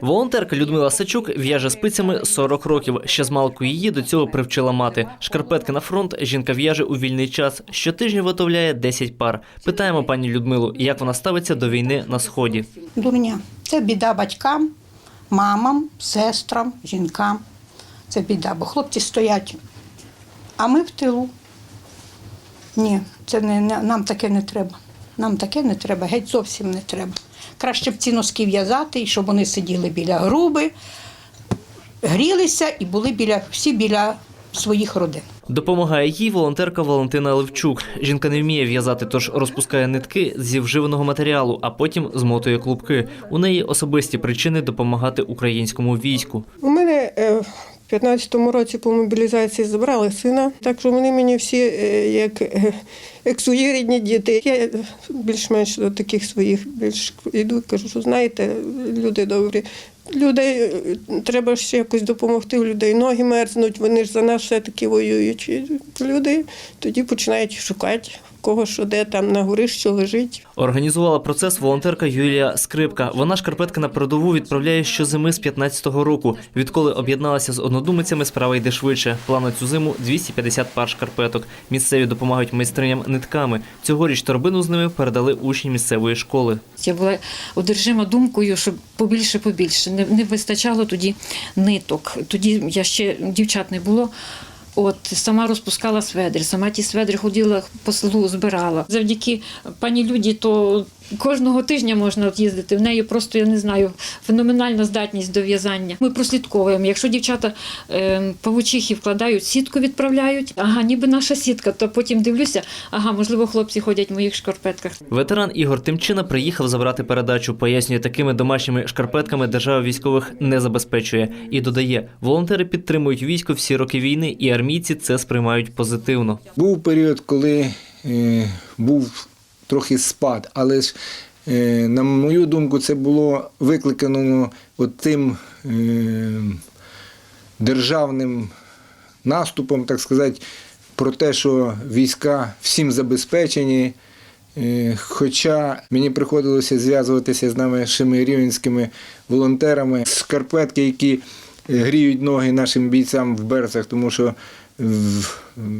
Волонтерка Людмила Сачук в'яже спицями 40 років. Ще з малку її до цього привчила мати. Шкарпетки на фронт жінка в'яже у вільний час. Щотижня виготовляє 10 пар. Питаємо пані Людмилу, як вона ставиться до війни на сході. Дурня. Це біда батькам, мамам, сестрам, жінкам. Це біда, бо хлопці стоять, а ми в тилу. Ні, це не- нам таке не треба. Нам таке не треба, геть зовсім не треба. Краще б ці носки в'язати, і щоб вони сиділи біля груби, грілися і були біля, всі біля своїх родин. Допомагає їй волонтерка Валентина Левчук. Жінка не вміє в'язати, тож розпускає нитки зі вживаного матеріалу, а потім змотує клубки. У неї особисті причини допомагати українському війську. У мене в 15-му році по мобілізації забрали сина, так що вони мені всі е, як, е, як свої рідні діти. Я більш-менш до таких своїх більш йду, кажу, що знаєте, люди добрі. Людей е, треба ж якось допомогти, у людей ноги мерзнуть, вони ж за нас все-таки воюють. Люди тоді починають шукати, кого що де там на горі що лежить. Організувала процес волонтерка Юлія Скрипка. Вона шкарпетки на передову відправляє щозими з 15-го року. Відколи об'єдналася з однодумицями, справа йде швидше. План на цю зиму 250 пар шкарпеток. Місцеві допомагають майстриням нитками. Цьогоріч торбину з ними передали учні місцевої школи. Я була одержима думкою, щоб побільше побільше. Не, не вистачало тоді ниток. Тоді я ще дівчат не було. От сама розпускала сведри, сама ті сведри ходила по селу, збирала. Завдяки пані Люді, то кожного тижня можна їздити. В неї просто я не знаю феноменальна здатність до в'язання. Ми прослідковуємо. Якщо дівчата е, павучихи вкладають сітку, відправляють. Ага, ніби наша сітка. То потім дивлюся, ага, можливо, хлопці ходять в моїх шкарпетках. Ветеран Ігор Тимчина приїхав забрати передачу. Пояснює, такими домашніми шкарпетками держава військових не забезпечує. І додає, волонтери підтримують військо всі роки війни, і армійці це сприймають позитивно. Був період, коли е, був трохи спад, але ж, е, на мою думку, це було викликано от тим е, державним наступом, так сказати, про те, що війська всім забезпечені. Е, Хоча мені приходилося зв'язуватися з нашими рівненськими волонтерами, шкарпетки, які гріють ноги нашим бійцям в берцях, тому що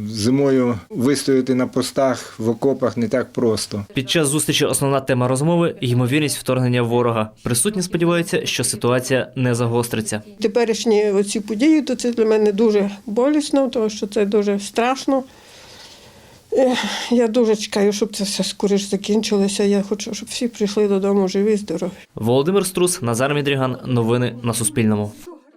зимою вистояти на постах в окопах не так просто. Під час зустрічі основна тема розмови ймовірність вторгнення ворога. Присутні сподіваються, що ситуація не загостриться. Теперішні оці події, то це для мене дуже болісно, тому що це дуже страшно. Я дуже чекаю, щоб це все скоріш закінчилося. Я хочу, щоб всі прийшли додому живі, здорові. Володимир Струс, Назар Мідріган. Новини на Суспільному.